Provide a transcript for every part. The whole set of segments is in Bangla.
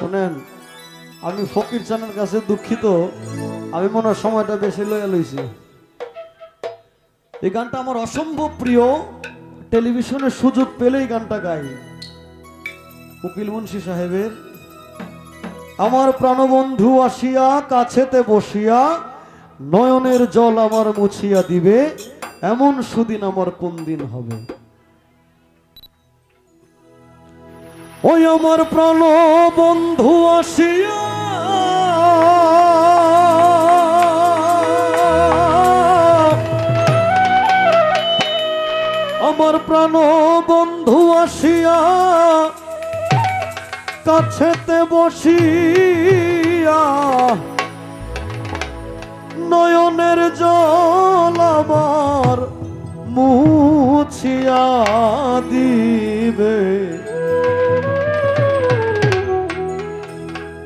শোনেন, আমি ফকির চানের কাছে দুঃখিত। আমি মনে সময়টা বেশি লইয়া লইছি। এই গানটা আমার অসম্ভব প্রিয়। টেলিভিশনের সুযোগ পেলেই গানটা গাই। উকিল মুন্সি সাহেবের, আমার প্রাণবন্ধু আসিয়া কাছেতে বসিয়া নয়নের জল আমার মুছিয়া দিবে, এমন সুদিন আমার কোন দিন হবে? ওই আমার প্রাণ বন্ধু আসিয়া। আমার প্রাণ বন্ধু আসিয়া কাছেতে বসিয়া নয়নের জল আমার মুছিয়া দিবে।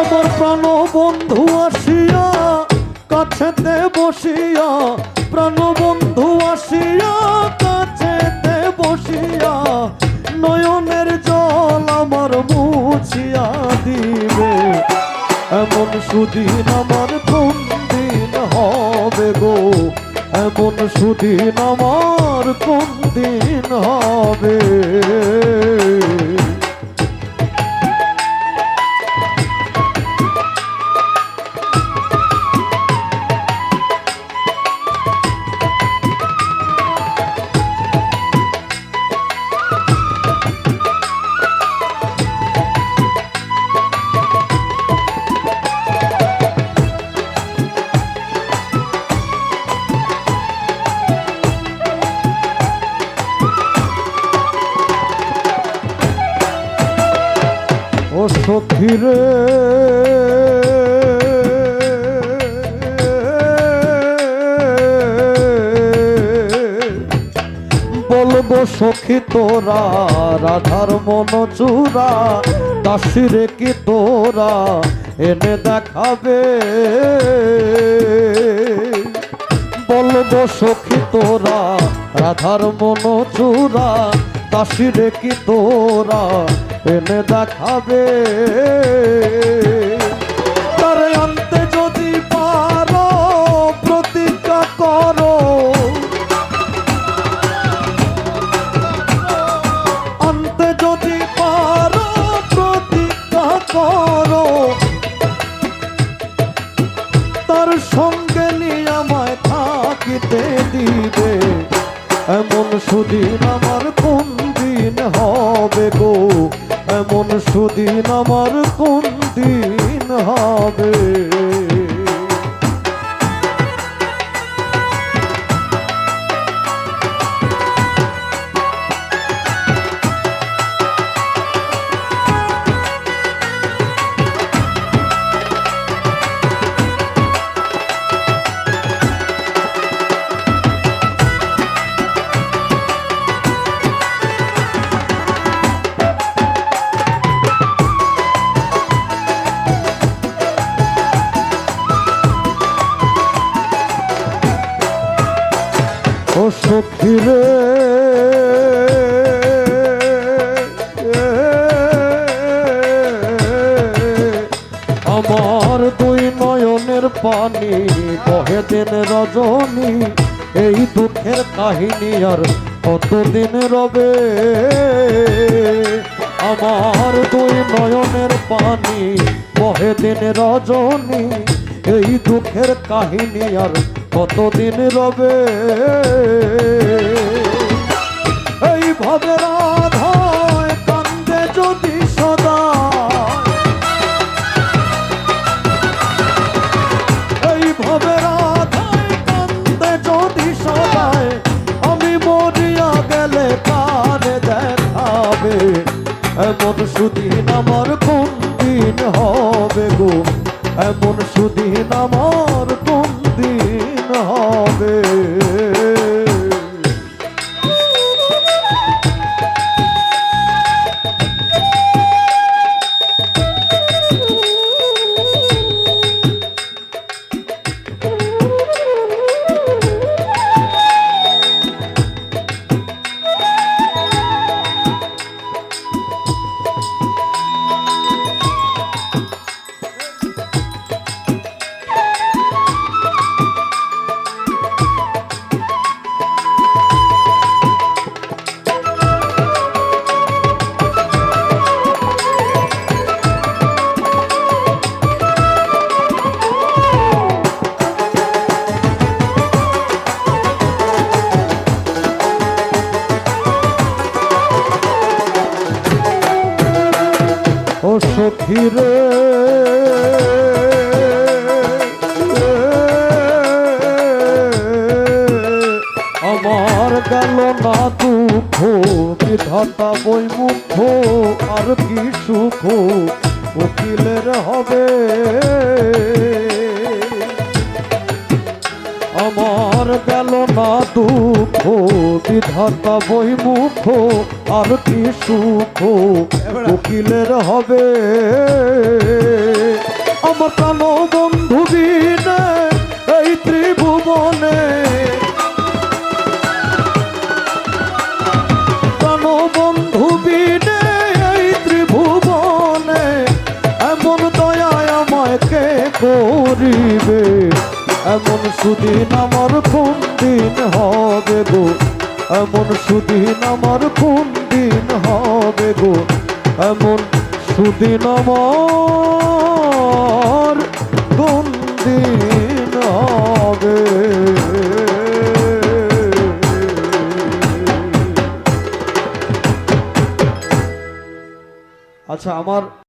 আমার প্রাণ বন্ধু আসিয়া, কাছেতে বসিয়া প্রাণ বন্ধু আসিয়া, কাছেতে বসিয়া, নয়নের জল আমার মুছিয়া দিবে। এমন সুদিন আমার কোন দিন হবে গো? এমন সুদিন আমার কোন দিন হবে? ও সখী বলব সখী তোরা, রাধার মন চূড়া দাসী কি তোরা এনে দেখাবে? বলব সখী তোরা, রাধার মন চূড়া দাসী কি তোরা এনে দেখাবে। তার আনতে যদি পারো, প্রতিজ্ঞা করো। আনতে যদি পারো, প্রতিজ্ঞা করো। তার সঙ্গে নিয়ে আমায় থাকিতে দিবে। এমন সুদিন আমার সুদিন রে আমার দুই নয়নের পানি কহে দিন রজনী, এই দুঃখের কাহিনী আর কতদিন রবে? আমার দুই নয়নের পানি কহে দিন রজনী, এই দুঃখের কাহিনী আর কতদিন রবে? যদি সবাই আমি মরিয়া গেলে কানে দেখাবে? এমন সুদিন আমার বিধাতা বই মুখ আর কি সুখ? উকিলের হবে। আমার গেল না দুঃখ বিধাতা বই মুখ আর কি সুখ? উকিলের হবে। আমার প্রাণ করিবে? এমন সুদিন আমার কোন দিন হবে গো? এমন সুদিন আমার কোন দিন হবে গো? এমন সুদিন আমার কোন দিন হবে? আচ্ছা আমার